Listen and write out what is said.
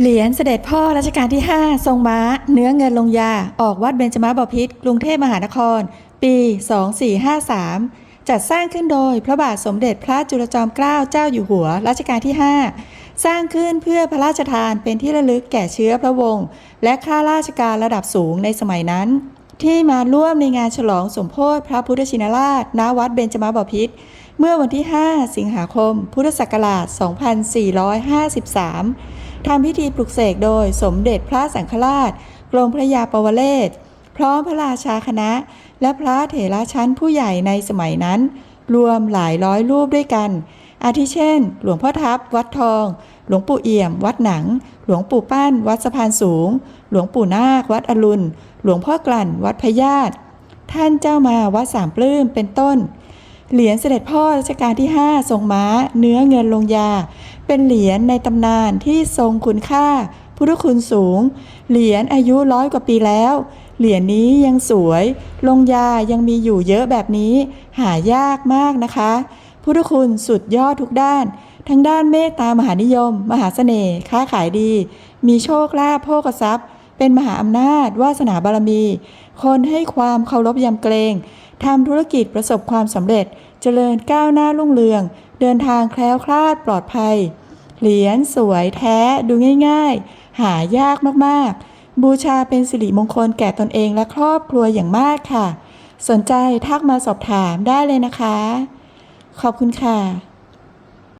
เหรียญเสด็จพ่อรัชกาลที่ 5 ทรงม้า เนื้อเงินลงยา ออกวัดเบญจมาบพิตรกรุงเทพมหานคร ปี 2453 จัดสร้างขึ้นโดยพระบาทสมเด็จพระจุลจอมเกล้าเจ้าอยู่หัวรัชกาลที่ 5 สร้างขึ้นเพื่อพระราชทานเป็นที่ระลึกแก่เชื้อพระวงศ์และข้าราชการระดับสูงในสมัยนั้น ที่มาร่วมในงานฉลองสมโพธิพระพุทธชินราชณวัดเบญจมาบพิตรเมื่อวันที่ 5 สิงหาคม พุทธศักราช 2453 ทำพิธีปลุกเสกโดยสมเด็จพระสังฆราช กรมพระยาปวเรศ พร้อมพระราชาคณะ และพระเถระชั้นผู้ใหญ่ในสมัยนั้น รวมหลายร้อยรูปด้วยกัน อาทิเช่น หลวงพ่อทับวัดทอง หลวงปู่เอี่ยม วัดหนัง หลวงปู่ปั้นวัดสะพานสูง หลวงปู่นาค วัดอรุณ หลวงพ่อกลั่น วัดพญาตท่านเจ้ามาวัดสามปลื้มเป็นต้น เหรียญเสด็จพ่อรัชกาลที่ 5 ทรงม้า เนื้อเงินลงยา เป็นเหรียญในตำนานที่ทรงคุณค่า พุทธคุณสูง เหรียญอายุร้อยกว่าปีแล้ว เหรียญนี้ยังสวย ลงยายังมีอยู่เยอะแบบนี้ หายากมากนะคะ พุทธคุณสุดยอดทุกด้าน ทั้งด้านเมตตามหานิยม มหาเสน่ห์ค้าขายดี มีโชคลาภโภคทรัพย์ เป็นมหาอำนาจ วาสนาบารมี คนให้ความเคารพยำเกรงทำธุรกิจประสบความสำเร็จ เจริญก้าวหน้ารุ่งเรือง เดินทางแคล้วคลาดปลอดภัย เหรียญสวยแท้ดูง่าย ๆ หายากมากๆ บูชาเป็นสิริมงคลแก่ตนเองและครอบครัวอย่างมากค่ะ สนใจทักมาสอบถามได้เลยนะคะ ขอบคุณค่ะ